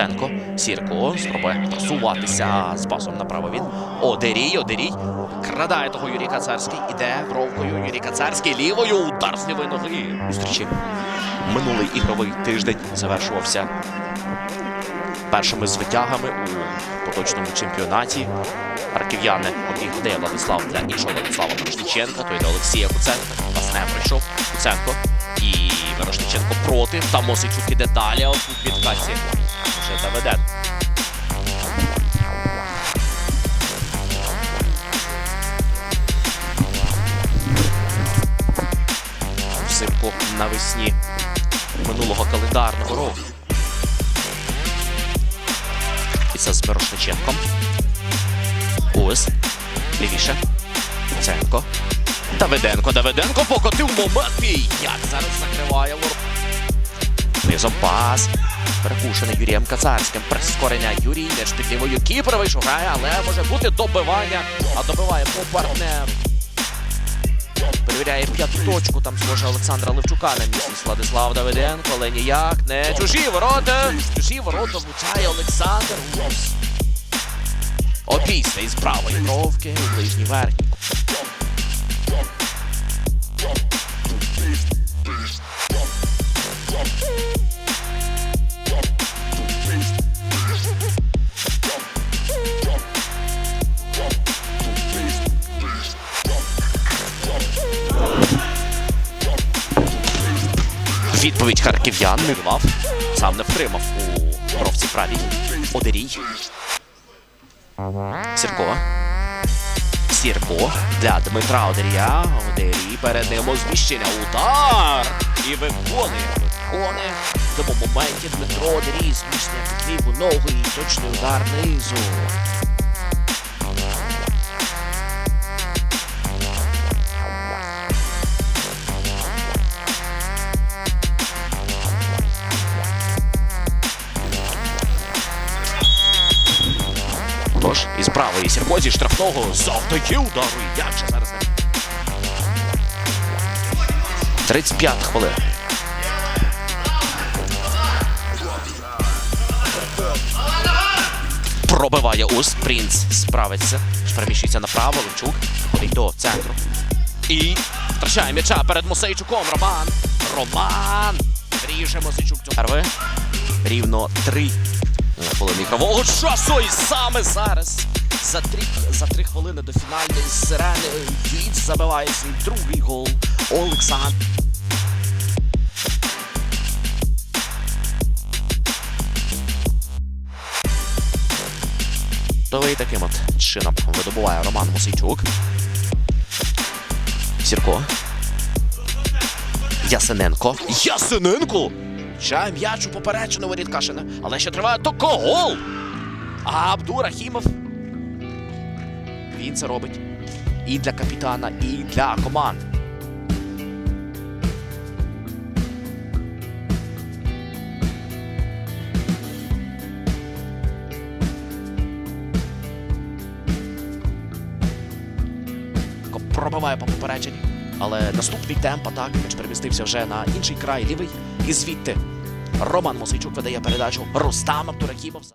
Куценко. Сірко спробує просуватися з пасом направо він. Одерій, Одерій. Крадає того Юрій Кацарський. Іде бровкою Юрій Кацарський лівою. Удар з лівої ноги. Зустрічі. Минулий ігровий тиждень завершувався першими звитягами у поточному чемпіонаті. Харків'яни обігнає Владислав для іншого Владислава Мирошниченка, той до Олексія Куценка. Нас не прийшов Куценко. І Мирошниченко проти. Там Мосичук іде далі. а тут вже Взимку навесні минулого календарного року. І це з Мирошниченком. Ось. Лівіше. Ценко. Давиденко. Давиденко покотив момент. І як зараз закриває ворот. Низом пас. Перекушений Юрієм Кацарським. Прискорення Юрій. Між під лівою Кіпер вийшов грає, але може бути добивання. А добиває по партнеру. Перевіряє п'яту точку. Там схоже Олександра Левчука на місці. Владислав Давиденко, але ніяк не чужі ворота. Чужі ворота влучає Олександр Гус. Обійсний з правої бровки у ближній верхній. Відповідь харків'ян не давав. Сам не втримав у бровці правій. Одерій. Сірко. Сірко для Дмитра Одерія. Одерій перед ним зміщення. Удар! І виконує. Виконує. В тому моменті Дмитро Одерій зміщення під ліву ногу і точний удар низу. Тож, із правої Сірко зі штрафного завдає удару. Як же зараз 35 хвилин. Пробиває ус. Принц справиться. Переміщується направо. Левчук ходить до центру. І втрачає м'яча перед Мосейчуком. Роман. Роман. Ріже Мосейчук. Рівно три хвилини ігрового часу. І саме зараз. За три, за три хвилини до фінальної сирени Віць забиває свій другий гол. Олександр. То і таким от чином видобуває Роман Мосійчук. Сірко. Ясененко. Ясененко! Чай м'яч у поперечину воріт. Але ще триває токо гол. А Абдурахімов. Він це робить і для капітана, і для команди. Пробиває по попередженні. Але наступний темп атаки м'яч перемістився вже на інший край лівий. І звідти Роман Мосейчук видає передачу Рустам Абдурахімов.